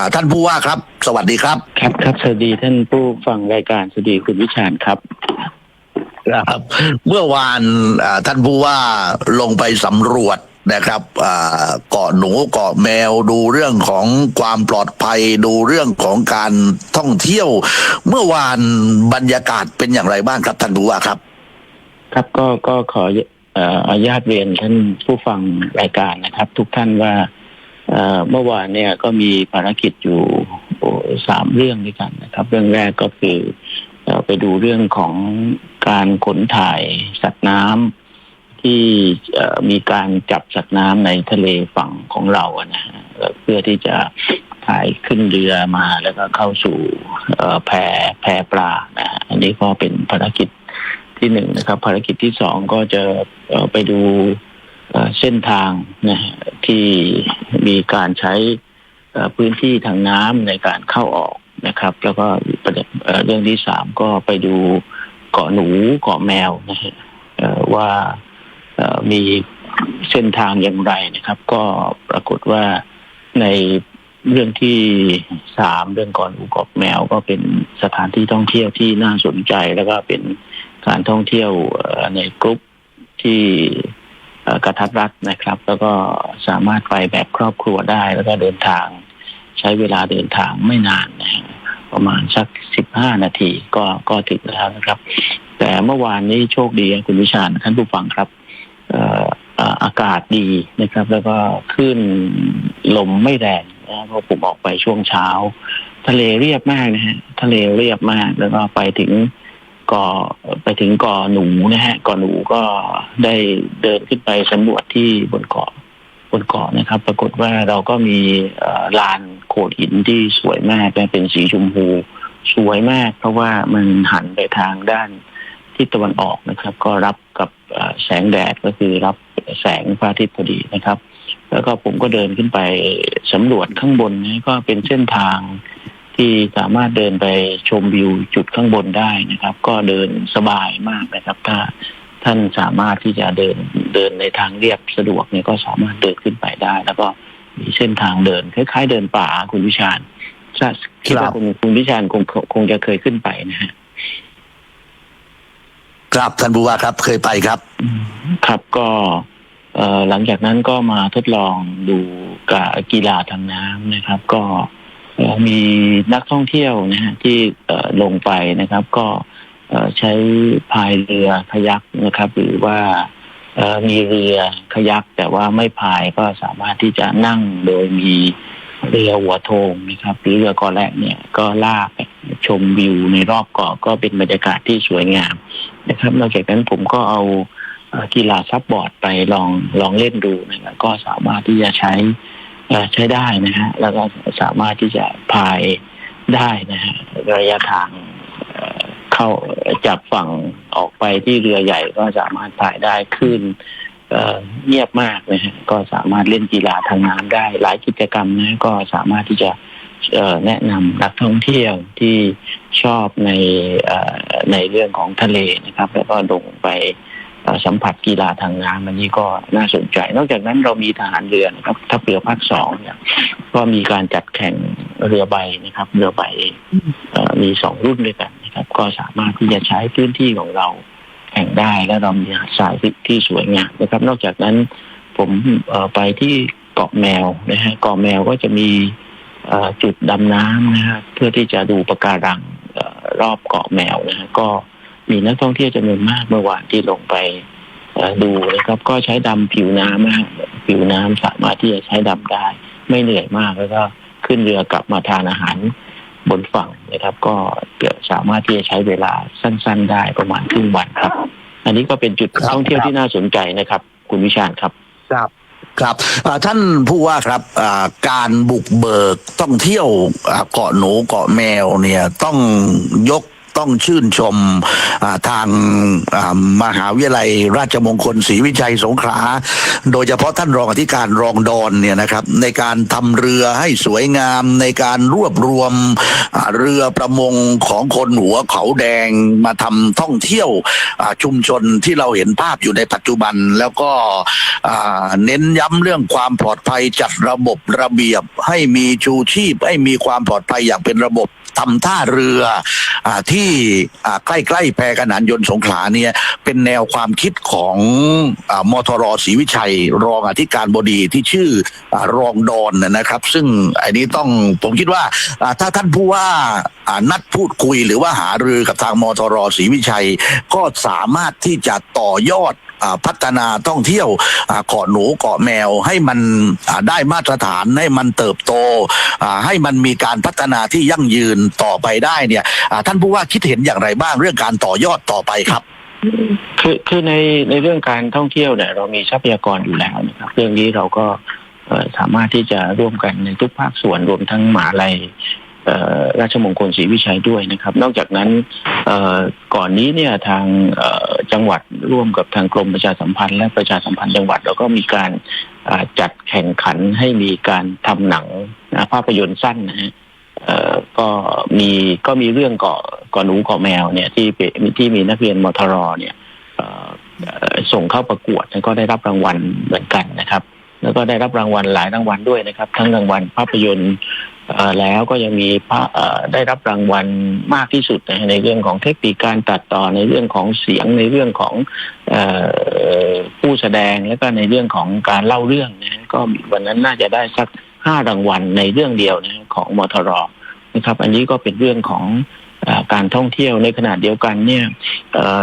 อ่าท่านผู้ว่าครับ สวัสดีครับ ครับครับสวัสดีท่านผู้ฟังรายการสวัสดีคุณวิชาญครับครับเมื่อวานอ่าท่านผู้ว่าลงไปสำรวจนะครับอ่าเกาะหนูเกาะแมวดูเรื่องของความปลอดภัย ดูเรื่องของการท่องเที่ยว เมื่อวานบรรยากาศเป็นอย่างไรบ้างครับท่านผู้ว่าครับ ครับก็ก็ขอเอ่ออนุญาตเรียนท่านผู้ฟังรายการนะครับ ทุกท่านว่า เมื่อวานเนี่ยก็มีภารกิจอยู่สามเรื่องด้วยกันนะครับ เรื่องแรกก็คือเอ่อไปดูเรื่องของการขนถ่ายสัตว์น้ำที่มีการจับสัตว์น้ำในทะเลฝั่งของเรานะเพื่อที่จะถ่ายขึ้นเรือมาแล้วก็เข้าสู่แพแพปลานะอันนี้ก็เป็นภารกิจที่หนึ่งนะครับ ภารกิจที่สองก็จะไปดู เส้นทางนะฮะที่มีการใช้พื้นที่ทางน้ำในการเข้าออกนะครับ แล้วก็ประเด็นเรื่องที่สามก็ไปดูเกาะหนูเกาะแมวนะฮะว่ามีเส้นทางอย่างไรนะครับ ก็ปรากฏว่าในเรื่องที่สามเรื่องเก่อนอูเกาะแมว ก็เป็นสถานที่ท่องเที่ยวที่น่าสนใจ แล้วก็เป็นการท่องเที่ยวในกลุ่มที่ กระทัดรัดนะครับ แล้วก็สามารถไปแบบครอบครัวได้ แล้วก็เดินทาง ใช้เวลาเดินทางไม่นานนะประมาณสักสิบห้านาทีก็ก็ถึงแล้วนะครับ แต่เมื่อวานนี้โชคดีคุณวิชาท่านผู้ฟังครับเอ่อเอ่ออากาศดีนะครับ แล้วก็คลื่นลมไม่แรงนะเพราะผมออกไปช่วงเช้า ทะเลเรียบมากนะฮะทะเลเรียบมากแล้วก็ไปถึง ก่อไปถึงก่อหนูนะฮะก่อหนูก็ได้เดินขึ้นไปสำรวจที่บนเกาะบนเกาะนะครับ ปรากฏว่าเราก็มีลานโขดหินที่สวยมากเป็นสีชมพูสวยมาก เพราะว่ามันหันไปทางด้านทิศตะวันออกนะครับ ก็รับกับแสงแดดก็คือรับแสงพระอาทิตย์พอดีนะครับ แล้วก็ผมก็เดินขึ้นไปสำรวจข้างบนนี้ก็เป็นเส้นทาง ที่สามารถเดินไปชมวิวจุดข้างบนได้นะครับ ก็เดินสบายมากนะครับ ถ้าท่านสามารถที่จะเดินเดินในทางเรียบสะดวกเนี่ยก็สามารถเดินขึ้นไปได้ แล้วก็มีเส้นทางเดินคล้ายๆ เดินป่าคุณวิชาญถ้าคิดว่าคุณคุณวิชาญคงคงจะเคยขึ้นไปนะฮะครับท่านผู้ว่าครับเคยไปครับ ครับก็เอ่อหลังจากนั้นก็มาทดลองดูกับกีฬาทางน้ำนะครับ ก็เอ่อ มีนักท่องเที่ยวนะฮะที่ลงไปนะครับ ก็ใช้พายเรือขยักนะครับ หรือว่ามีเรือขยักแต่ว่าไม่พายก็สามารถที่จะนั่งโดยมีเรือหัวโทงนะครับหรือเรือกอแรกเนี่ยก็ลากชมวิวในรอบเกาะก็เป็นบรรยากาศที่สวยงามนะครับนอกจากนั้นผมก็เอากีฬาซับบอร์ดไปลองลองเล่นดูนะครับก็สามารถที่จะใช้ ใช้ได้นะฮะแล้วก็สามารถที่จะพายได้นะฮะระยะทางเข้าจากฝั่งออกไปที่เรือใหญ่ก็สามารถพายได้ขึ้นเงียบมากนะฮะก็สามารถเล่นกีฬาทางน้ำได้ หลายกิจกรรมนะก็สามารถที่จะเแนะนำนักท่องเที่ยวที่ชอบในในเรื่องของทะเลนะครับ แล้วก็ลงไป สัมผัสกีฬาทางน้ำอันนี้ก็น่าสนใจ นอกจากนั้นเรามีทหารเรือนะครับทัพเรือภาคสองเนี่ยก็มีการจัดแข่งเรือใบนะครับ เรือใบเอ่อมีสองรุ่นด้วยกันนะครับ ก็สามารถที่จะใช้พื้นที่ของเราแข่งได้และเรามีหาดทรายที่สวยงามนะครับ นอกจากนั้นผมไปที่เกาะแมวนะฮะเกาะแมวก็จะมีจุดดำน้ำนะฮะเพื่อที่จะดูปะการังรอบเกาะแมวนะฮะก็ มีนักท่องเที่ยวจำนวนมากเมื่อวานที่ลงไปดูนะครับ ก็ใช้ดำผิวน้ำนะฮะผิวน้ำสามารถที่จะใช้ดำได้ ไม่เหนื่อยมากแล้วก็ขึ้นเรือกลับมาทานอาหารบนฝั่งนะครับ ก็สามารถที่จะใช้เวลาสั้น ๆ ได้ประมาณครึ่งวันครับ อันนี้ก็เป็นจุดท่องเที่ยวที่น่าสนใจนะครับ คุณวิชาญครับครับครับท่านผู้ว่าครับการบุกเบิกท่องเที่ยวเกาะหนูเกาะแมวเนี่ยต้องยก ต้องชื่นชมทางมหาวิทยาลัย ราชมงคลศรีวิชัยสงขลา โดยเฉพาะท่านรองอธิการรองดอนเนี่ยนะครับ ในการทำเรือให้สวยงามในการรวบรวมเรือประมงของคนหัวเขาแดงมาทำท่องเที่ยวชุมชนที่เราเห็นภาพอยู่ในปัจจุบันแล้วก็เน้นย้ำเรื่องความปลอดภัยจัดระบบระเบียบให้มีชูชีพให้มีความปลอดภัยอย่างเป็นระบบ ทำท่าเรืออที่ใกล้ๆแพรขนานยนต์สงขลาเนี่ยเป็นแนวความคิดของอมทรศรีวิชัย รองอธิการบดีที่ชื่ออรองดอนนะครับ ซึ่งอันนี้ต้องผมคิดว่าถ้าท่านผู้ว่านัดพูดคุยหรือว่าหารือกับทางมทรศรีวิชัย ก็สามารถที่จะต่อยอด พัฒนาท่องเที่ยวเกาะหนูเกาะแมวให้มันได้มาตรฐานให้มันเติบโตให้มันมีการพัฒนาที่ยั่งยืนต่อไปได้เนี่ยท่านผู้ว่าคิดเห็นอย่างไรบ้างเรื่องการต่อยอดต่อไปครับคือคือในในเรื่องการท่องเที่ยวเนี่ยเรามีทรัพยากรอยู่แล้วนะครับ เรื่องนี้เราก็สามารถที่จะร่วมกันในทุกภาคส่วนรวมทั้งหมหาลัย ราชมงคลศรีวิชัยด้วยนะครับ นอกจากนั้นก่อนนี้เนี่ยทางจังหวัดร่วมกับทางกรมประชาสัมพันธ์และประชาสัมพันธ์จังหวัดเราก็มีการจัดแข่งขันให้มีการทำหนังภาพยนตร์สั้นนะฮะก็มีก็มีเรื่องเกาะกาะหนูเกาะแมวเนี่ยที่ที่มีนักเรียนมทรเนี่ยส่งเข้าประกวดแล้วก็ได้รับรางวัลเหมือนกันนะครับ แล้วก็ได้รับรางวัลหลายรางวัลด้วยนะครับ ทั้งรางวัลภาพยนตร์ แล้วก็ยังมีพระได้รับรางวัลมากที่สุดในเรื่องของเทคนิคการตัดต่อในเรื่องของเสียงในเรื่องของอผู้แสดงแล้วก็ในเรื่องของการเล่าเรื่องนะก็วันนั้นน่าจะได้สักห้ารางวัลในเรื่องเดียวนะของมทรนะครับ อันนี้ก็เป็นเรื่องของ การท่องเที่ยวในขณะเดียวกันเนี่ย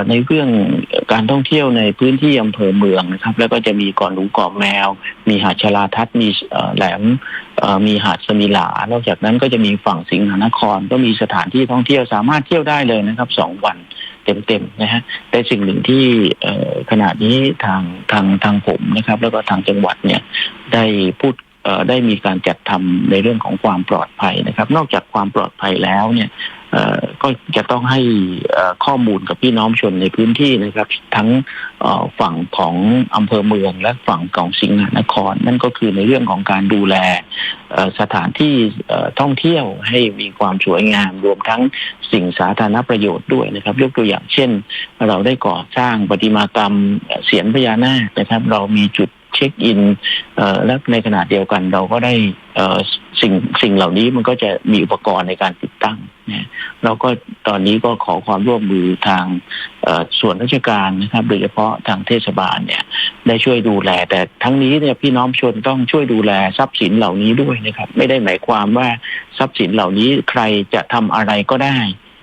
ในเรื่องการท่องเที่ยวในพื้นที่อำเภอเมืองนะครับ แล้วก็จะมีเกาะหนูเกาะแมว มีหาดชลาทัศน์มีแหลมมีหาดสมิลานอกจากนั้นก็จะมีฝั่งสิงหนคร ก็มีสถานที่ท่องเที่ยวสามารถเที่ยวได้เลยนะครับสองวันเต็มๆนะฮะแต่สิ่งหนึ่งที่ขณะนี้ทางทางทางผมนะครับ แล้วก็ทางจังหวัดเนี่ยได้พูด ได้มีการจัดทำในเรื่องของความปลอดภัยนะครับ นอกจากความปลอดภัยแล้วเนี่ยก็จะต้องให้ข้อมูลกับพี่น้องชนในพื้นที่นะครับ ทั้งฝั่งของอำเภอเมืองและฝั่งของสิงหนคร นั่นก็คือในเรื่องของการดูแลสถานที่ท่องเที่ยวให้มีความสวยงาม รวมทั้งสิ่งสาธารณประโยชน์ด้วยนะครับ ยกตัวอย่างเช่น เราได้ก่อสร้างประติมากรรมเสียนพญานาคนะครับ เรามีจุด เช็คอินและในขณะเดียวกันเราก็ได้สิ่งสิ่งเหล่านี้มันก็จะมีอุปกรณ์ในการติดตั้งนะเราก็ตอนนี้ก็ขอความร่วมมือทางส่วนราชการนะครับ โดยเฉพาะทางเทศบาลเนี่ย ได้ช่วยดูแล แต่ทั้งนี้เนี่ยพี่น้องชนต้องช่วยดูแลทรัพย์สินเหล่านี้ด้วยนะครับ ไม่ได้หมายความว่าทรัพย์สินเหล่านี้ใครจะทำอะไรก็ได้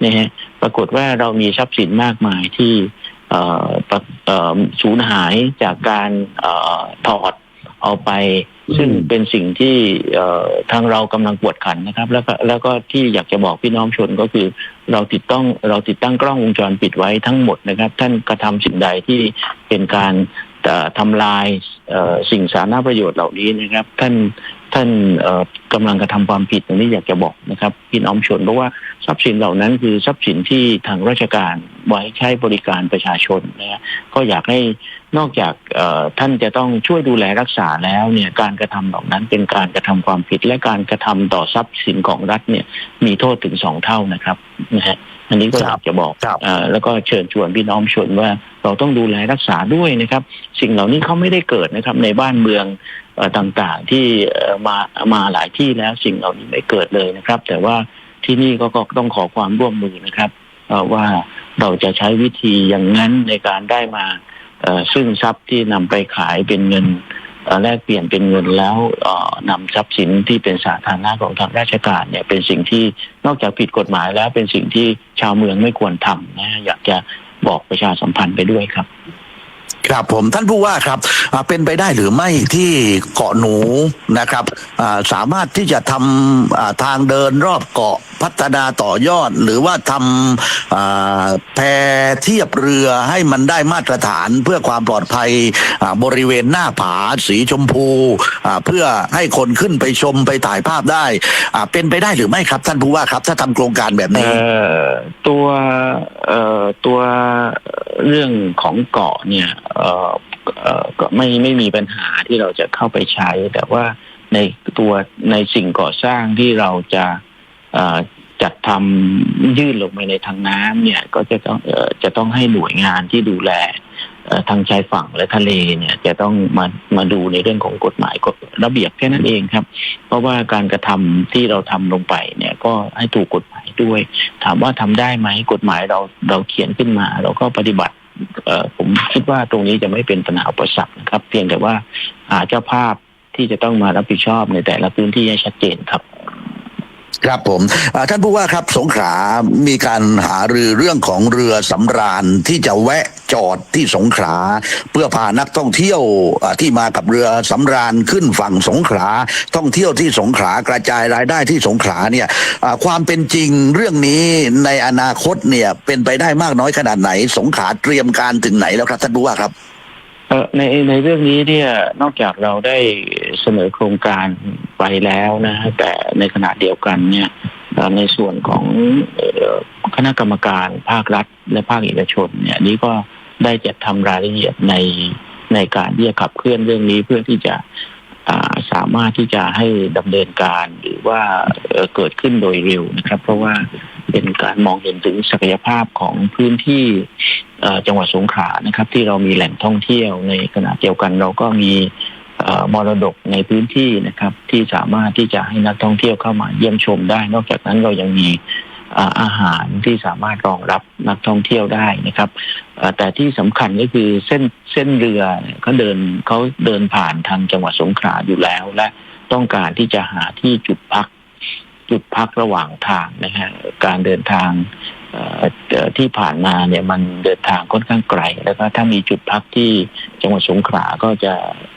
นะฮะปรากฏว่าเรามีทรัพย์สินมากมายที่ สูญหายจากการเอ่อถอดเอาไป ซึ่งเป็นสิ่งที่เอ่อทางเรากำลังปวดขันนะครับ แล้วก็แล้วก็ที่อยากจะบอกพี่น้องชนก็คือ เราติดต้องเราติดตั้งกล้องวงจรปิดไว้ทั้งหมดนะครับ ท่านกระทำสิ่งใดที่เป็นการเอ่อ ทำลายสิ่งสาธารณประโยชน์เหล่านี้นะครับ ท่านท่านเอ่อกำลังกระทำความผิดตรงนี้อยากจะบอกนะครับพี่น้องชนเพราะว่าทรัพย์สินเหล่านั้นคือทรัพย์สินที่ทางราชการไว้ใช้บริการประชาชนนะฮะก็อยากให้นอกจากท่านจะต้องช่วยดูแลรักษาแล้วเนี่ยการกระทำเหล่านั้นเป็นการกระทำความผิดและการกระทำต่อทรัพย์สินของรัฐเนี่ยมีโทษถึงสองเท่านะครับนะฮะ อันนี้ก็อยากจะบอกครับเอ่อแล้วก็เชิญชวนพี่น้องชนว่าเราต้องดูแลรักษาด้วยนะครับ สิ่งเหล่านี้เขาไม่ได้เกิดนะครับในบ้านเมืองเอ่อต่างๆที่เอ่อมามาหลายที่แล้วสิ่งเหล่านี้ไม่เกิดเลยนะครับ แต่ว่าที่นี่ก็ก็ต้องขอความร่วมมือนะครับเอ่อว่าเราจะใช้วิธีอย่างนั้นในการได้มาเอ่อซึ่งทรัพย์ที่นำไปขายเป็นเงินเอ่อ แลกเปลี่ยนเป็นเงินแล้วเอ่อนำทรัพย์สินที่เป็นสาธารณะของทางราชการเนี่ยเป็นสิ่งที่นอกจากผิดกฎหมายแล้วเป็นสิ่งที่ชาวเมืองไม่ควรทำนะอยากจะบอกประชาสัมพันธ์ไปด้วยครับ ครับผมท่านผู้ว่าครับเป็นไปได้หรือไม่ที่เกาะหนูนะครับสามารถที่จะทำทางเดินรอบเกาะพัฒนาต่อยอด หรือว่าทำอ่าแพ เทียบเรือให้มันได้มาตรฐานเพื่อความปลอดภัยบริเวณหน้าผาสีชมพูเพื่อให้คนขึ้นไปชมไปถ่ายภาพได้เป็นไปได้หรือไม่ครับ ท่านผู้ว่าครับ ถ้าทำโครงการแบบนี้ตัวตัวเรื่องของเกาะเนี่ยก็ไม่ไม่มีปัญหาที่เราจะเข้าไปใช้ แต่ว่าในตัวในสิ่งก่อสร้างที่เราจะ จัดทำยื่นลงไปในทางน้ำเนี่ยก็จะต้องจะต้องให้หน่วยงานที่ดูแลทางชายฝั่งและทะเลเนี่ยจะต้องมามาดูในเรื่องของกฎหมายกฎระเบียบแค่นั้นเองครับ เพราะว่าการกระทำที่เราทำลงไปเนี่ยก็ให้ถูกกฎหมายด้วย ถามว่าทำได้ไหมกฎหมายเราเราเขียนขึ้นมา เราก็ปฏิบัติผมคิดว่าตรงนี้จะไม่เป็นปัญหาอุปสรรคนะครับ เพียงแต่ว่าหาเจ้าภาพที่จะต้องมารับผิดชอบในแต่ละพื้นที่ให้ชัดเจนครับ ครับผมท่านผู้ว่าครับสงขลามีการหารือเรื่องของเรือสำราญที่จะแวะจอดที่สงขลาเพื่อพานักท่องเที่ยวที่มากับเรือสำราญขึ้นฝั่งสงขลาท่องเที่ยวที่สงขลากระจายรายได้ที่สงขลาเนี่ยความเป็นจริงเรื่องนี้ในอนาคตเนี่ยเป็นไปได้มากน้อยขนาดไหน สงขลาเตรียมการถึงไหนแล้วครับท่านผู้ว่าครับ ในในเรื่องนี้เนี่ยนอกจากเราได้เสนอโครงการไปแล้วนะแต่ในขณะเดียวกันเนี่ยในส่วนของคณะกรรมการภาครัฐ และภาคเอกชนเนี่ยนี้ก็ได้จัดทำรายละเอียดในในการที่จะขับเคลื่อนเรื่องนี้เพื่อที่จะสามารถที่จะให้ดำเนินการหรือว่าเกิดขึ้นโดยเร็วนะครับ เพราะว่า เป็นการมองเห็นถึงศักยภาพของพื้นที่จังหวัดสงขลานะครับ ที่เรามีแหล่งท่องเที่ยวในขณะเดียวกันเราก็มีมรดกในพื้นที่นะครับ ที่สามารถที่จะให้นักท่องเที่ยวเข้ามาเยี่ยมชมได้ นอกจากนั้นเรายังมีอาหารที่สามารถรองรับนักท่องเที่ยวได้นะครับแต่ที่สำคัญก็คือเส้นเส้นเรือเนี่ยเขาเดินเขาเดินผ่านทางจังหวัดสงขลาอยู่แล้ว และต้องการที่จะหาที่จุดพัก จุดพักระหว่างทางนะฮะการเดินทางที่ผ่านมาเนี่ยมันเดินทางค่อนข้างไกล แล้วก็ถ้ามีจุดพักที่จังหวัดสงขลาก็จะ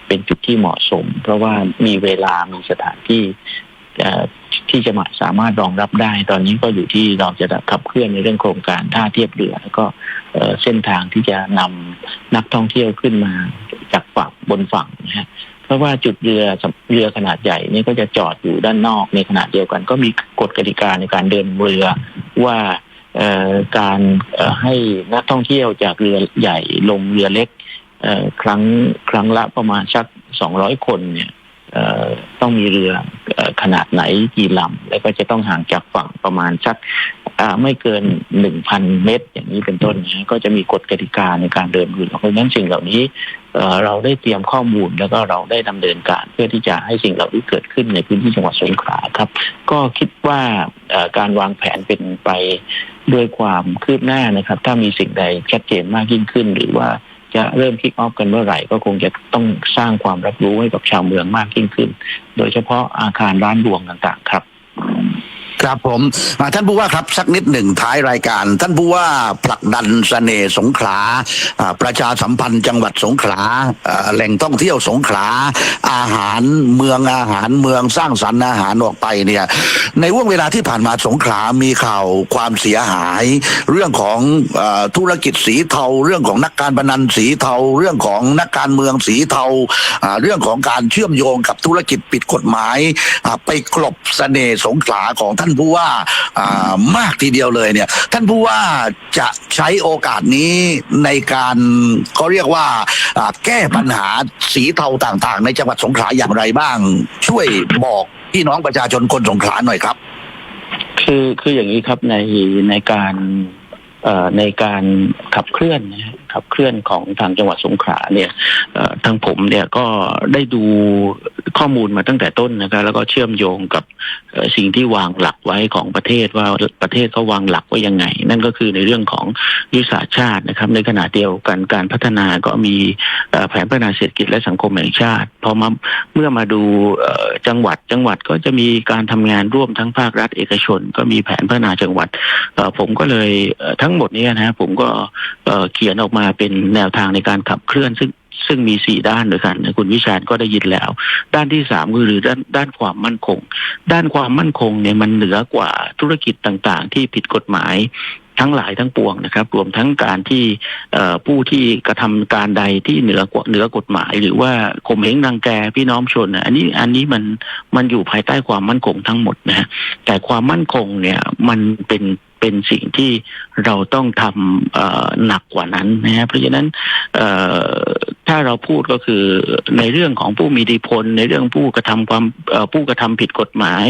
เป็นจุดที่เหมาะสม เพราะว่ามีเวลามีสถานที่ที่จะมาสามารถรองรับได้ ตอนนี้ก็อยู่ที่เราจะขับเคลื่อนในเรื่องโครงการท่าเทียบเรือ แล้วก็เส้นทางที่จะนำนักท่องเที่ยวขึ้นมาจากฝั่งบนฝั่งนะฮะ เพราะว่าจุดเรือเรือขนาดใหญ่นี่ก็จะจอดอยู่ด้านนอกในขณะเดียวกัน ก็มีกฎกติกาในการเดินเรือว่าการให้นักท่องเที่ยวจากเรือใหญ่ลงเรือเล็กครั้งครั้งละประมาณสักสองร้อยคนเนี่ยต้องมีเรือขนาดไหนกี่ลำแล้วก็จะต้องห่างจากฝั่งประมาณสัก ไม่เกินหนึ่งพันเมตร อย่างนี้เป็นต้นนะก็จะมีกฎกติกาในการเดินเรือเพราะฉะนั้นสิ่งเหล่านี้เอ่อเราได้เตรียมข้อมูลแล้วก็เราได้ดำเนินการ เพื่อที่จะให้สิ่งเหล่านี้เกิดขึ้นในพื้นที่จังหวัดสงขลาครับ ก็คิดว่าการวางแผนเป็นไปด้วยความคืบหน้านะครับ ถ้ามีสิ่งใดชัดเจนมากยิ่งขึ้น หรือว่าจะเริ่มคิกออฟกันเมื่อไหร่ ก็คงจะต้องสร้างความรับรู้ให้กับชาวเมืองมากยิ่งขึ้น โดยเฉพาะอาคารร้านรวงต่างๆ ครับ ครับผมท่านผู้ว่าครับสักนิดหนึ่งท้ายรายการ ท่านผู้ว่าผลักดันเสน่ห์สงขลาประชาสัมพันธ์จังหวัดสงขลาแหล่งท่องเที่ยวสงขลาอาหารเมืองอาหารเมืองสร้างสรรค์อาหารออกไปเนี่ยในว่วงเวลาที่ผ่านมาสงขลามีข่าวความเสียหาย เรื่องของอธุรกิจสีเทา เรื่องของนักการพนันสีเทา เรื่องของนักการเมืองสีเทาเรื่องของการเชื่อมโยงกับธุรกิจผิดกฎหมายไปกลบเสน่ห์สงขลาของท่านานผู้ว่ามากทีเดียวเลยเนี่ย ท่านผู้ว่าจะใช้โอกาสนี้ในการเขาเรียกว่าแก้ปัญหาสีเทาต่างๆ ในจังหวัดสงขลาอย่างไรบ้าง ช่วยบอกพี่น้องประชาชนคนสงขลาหน่อยครับ คือคืออย่างนี้ครับในในการในการขับเคลื่อนนะฮะ ขับเคลื่อนของทางจังหวัดสงขลาเนี่ยทางผมเนี่ยก็ได้ดูข้อมูลมาตั้งแต่ต้นนะครับแล้วก็เชื่อมโยงกับสิ่งที่วางหลักไว้ของประเทศว่าประเทศเขาวางหลักไว้ยังไง นั่นก็คือในเรื่องของยุทธศาสตร์ชาตินะครับ ในขณะเดียวกันการพัฒนาก็มีแผนพัฒนาเศรษฐกิจและสังคมแห่งชาติพอมาเมื่อมาดูจังหวัดจังหวัดก็จะมีการทำงานร่วมทั้งภาครัฐเอกชน ก็มีแผนพัฒนาจังหวัดผมก็เลยทั้งหมดนี้นะผมก็เขียนออกมาเป็นแนวทางในการขับเคลื่อนซึ่งซึ่งมีสี่ด้านด้วยกันคุณวิชาญก็ได้ยินแล้ว ด้านที่สามคือด้านด้านความมั่นคง ด้านความมั่นคงเนี่ยมันเหนือกว่าธุรกิจต่างๆ ที่ผิดกฎหมายทั้งหลายทั้งปวงนะครับ รวมทั้งการที่ผู้ที่กระทำการใดที่เหนือกว่าเหนือกฎหมาย หรือว่าข่มเหงรังแกพี่น้องชน อันนี้อันนี้มันมันอยู่ภายใต้ความมั่นคงทั้งหมดนะฮะแต่ความมั่นคงเนี่ยมันเป็น เป็นสิ่งที่เราต้องทำหนักกว่านั้นนะฮะเพราะฉะนั้นถ้าเราพูดก็คือในเรื่องของผู้มีอิทธิพล ในเรื่องผู้กระทำความผู้กระทำผิดกฎหมาย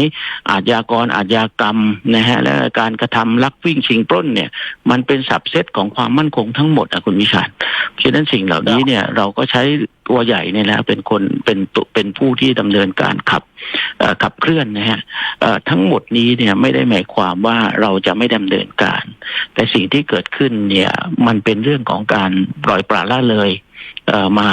อาชญากรอาชญากรรมนะฮะและการกระทำลักวิ่งชิงปล้นเนี่ย มันเป็นสับเซตของความมั่นคงทั้งหมดอะคุณวิชาญเพราะฉะนั้นสิ่งเหล่านี้เนี่ยเราก็ใช้ตัวใหญ่เนี่ยแหละเป็นคนเป็นตุเป็นผู้ที่ดำเนินการขับ ขับเคลื่อนนะฮะทั้งหมดนี้เนี่ยไม่ได้หมายความว่าเราจะไม่ดำเนินการ แต่สิ่งที่เกิดขึ้นเนี่ยมันเป็นเรื่องของการปล่อยปละละเลยมา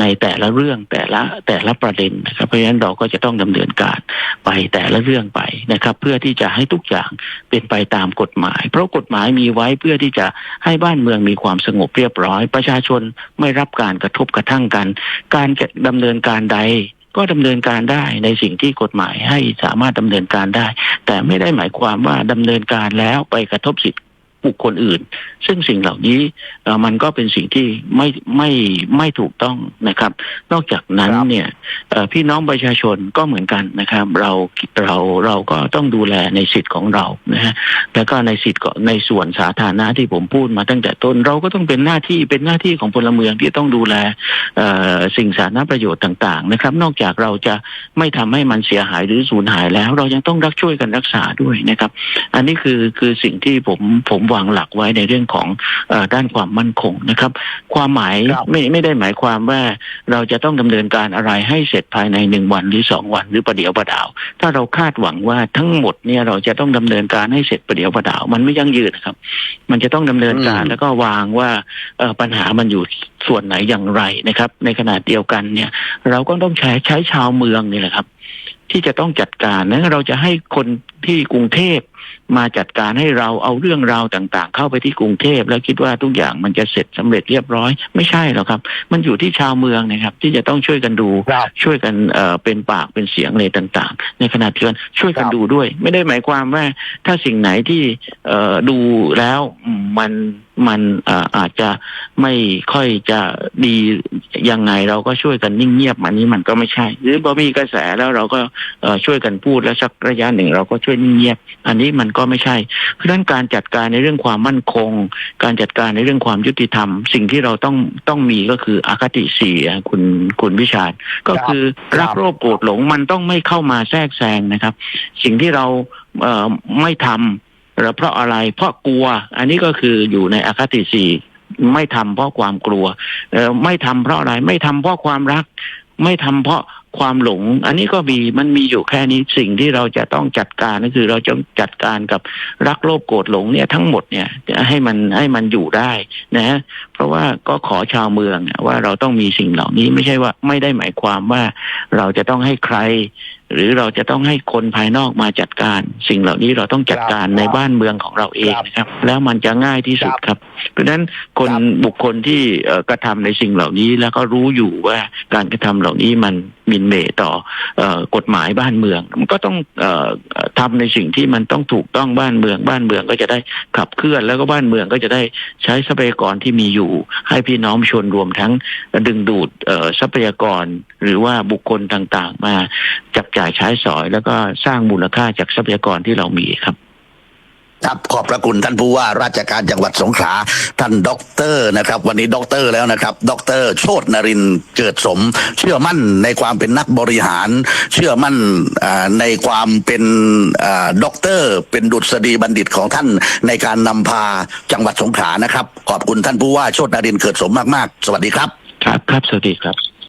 ในแต่ละเรื่องแต่ละแต่ละประเด็นนะครับเพราะฉะนั้นเราก็จะต้องดำเนินการไปแต่ละเรื่องไปนะครับ เพื่อที่จะให้ทุกอย่างเป็นไปตามกฎหมาย เพราะกฎหมายมีไว้เพื่อที่จะให้บ้านเมืองมีความสงบเรียบร้อย ประชาชนไม่รับการกระทบกระทั่งกัน การจะดำเนินการใด ก็ดำเนินการได้ในสิ่งที่กฎหมายให้สามารถดำเนินการได้ แต่ไม่ได้หมายความว่าดำเนินการแล้วไปกระทบสิทธิ บุคคลอื่น ซึ่งสิ่งเหล่านี้เอ่อมันก็เป็นสิ่งที่ไม่ไม่ไม่ถูกต้องนะครับ นอกจากนั้นครับเนี่ยเอ่อพี่น้องประชาชนก็เหมือนกันนะครับ เราเราเราก็ต้องดูแลในสิทธิ์ของเรานะฮะแล้วก็ในสิทธิ์ก็ในส่วนสาธารณะที่ผมพูดมาตั้งแต่ต้นเราก็ต้องเป็นหน้าที่เป็นหน้าที่ของพลเมืองที่ต้องดูแลเอ่อสิ่งสาธารณประโยชน์ต่าง ๆ นะครับ นอกจากเราจะไม่ทำให้มันเสียหายหรือสูญหายแล้ว เรายังต้องรักช่วยกันรักษาด้วยนะครับ อันนี้คือคือสิ่งที่ผมผมวางหลักไว้ในเรื่องของเออด้านความมั่นคงนะครับ ความหมายครับไม่ไม่ได้หมายความว่าเราจะต้องดำเนินการอะไรให้เสร็จภายในหนึ่งวันหรือสองวัน หรือประเดี๋ยวประดาว ถ้าเราคาดหวังว่าทั้งหมดเนี่ยเราจะต้องดำเนินการให้เสร็จประเดี๋ยวประดาว มันไม่ยั่งยืนนะครับ มันจะต้องดำเนินการอืมแล้วก็วางว่าเอ่อปัญหามันอยู่ส่วนไหนอย่างไรนะครับ ในขณะเดียวกันเนี่ย เราก็ต้องใช้ใช้ชาวเมืองนี่แหละครับ ที่จะต้องจัดการนะเราจะให้คนที่กรุงเทพ มาจัดการให้เราเอาเรื่องราวต่างๆ เข้าไปที่กรุงเทพแล้วคิดว่าทุกอย่างมันจะเสร็จสำเร็จเรียบร้อย ไม่ใช่หรอกครับ มันอยู่ที่ชาวเมืองนะครับ ที่จะต้องช่วยกันดูครับช่วยกันเอ่อเป็นปากเป็นเสียงอะไรต่าง ๆ ในขณะเดียวกันช่วยกันครับดูด้วย ไม่ได้หมายความว่าถ้าสิ่งไหนที่เอ่อดูแล้วอืมมันมันเอ่ออาจจะไม่ค่อยจะดียังไงเราก็ช่วยกันนิ่งเงียบอันนี้มันก็ไม่ใช่ หรือพอมีกระแสแล้วเราก็เอ่อช่วยกันพูดแล้วสักระยะหนึ่งเราก็ช่วยนิ่งเงียบ อันนี้มันก็ไม่ใช่ เพราะฉะนั้นการจัดการในเรื่องความมั่นคง การจัดการในเรื่องความยุติธรรม สิ่งที่เราต้องต้องมีก็คืออคติสี่อะคุณคุณวิชาญก็คือครับรักโลภโกรธหลงมันต้องไม่เข้ามาแทรกแซงนะครับ สิ่งที่เราเอ่อไม่ทำแล้วเพราะอะไรเพราะกลัว อันนี้ก็คืออยู่ในอคติสี่ไม่ทำเพราะความกลัวเอ่อไม่ทำเพราะอะไรไม่ทำเพราะความรัก ไม่ทำเพราะ ความหลง อันนี้ก็มีมันมีอยู่แค่นี้สิ่งที่เราจะต้องจัดการก็คือเราจะจัดการกับรักโลภโกรธหลงเนี่ยทั้งหมดเนี่ยให้มันให้มันอยู่ได้นะฮะเพราะว่าก็ขอชาวเมืองว่าเราต้องมีสิ่งเหล่านี้ไม่ใช่ว่าไม่ได้หมายความว่าเราจะต้องให้ใครหรือเราจะต้องให้คนภายนอกมาจัดการ สิ่งเหล่านี้เราต้องจัดการครับในบ้านเมืองของเราเองครับนะครับ แล้วมันจะง่ายที่สุดครับ เพราะฉะนั้นคนครับบุคคลที่เอ่อกระทำในสิ่งเหล่านี้แล้วก็รู้อยู่ว่าการกระทำเหล่านี้มันหมินเหมต่อเอ่อกฎหมายบ้านเมือง มันก็ต้องเอ่อเอ่อทำในสิ่งที่มันต้องถูกต้องบ้านเมือง บ้านเมืองก็จะได้ขับเคลื่อนแล้วก็บ้านเมืองก็จะได้ใช้ทรัพยากรที่มีอยู่ ให้พี่น้องชนรวมทั้งดึงดูดเอ่อทรัพยากรหรือว่าบุคคลต่างๆ มาจับจ่ายใช้สอย แล้วก็สร้างมูลค่าจากทรัพยากรที่เรามีครับครับขอบพระคุณท่านผู้ว่าราชการจังหวัดสงขลาท่านด็อกเตอร์นะครับ วันนี้ด็อกเตอร์แล้วนะครับด็อกเตอร์โชตนรินทร์เกิดสม เชื่อมั่นในความเป็นนักบริหาร เชื่อมั่นอ่าในความเป็นอ่าด็อกเตอร์ เป็นดุษฎีบัณฑิตของท่านในการนำพาจังหวัดสงขลานะครับ ขอบคุณท่านผู้ว่าโชตนรินทร์เกิดสมมาก ๆ สวัสดีครับ ครับครับสวัสดีครับ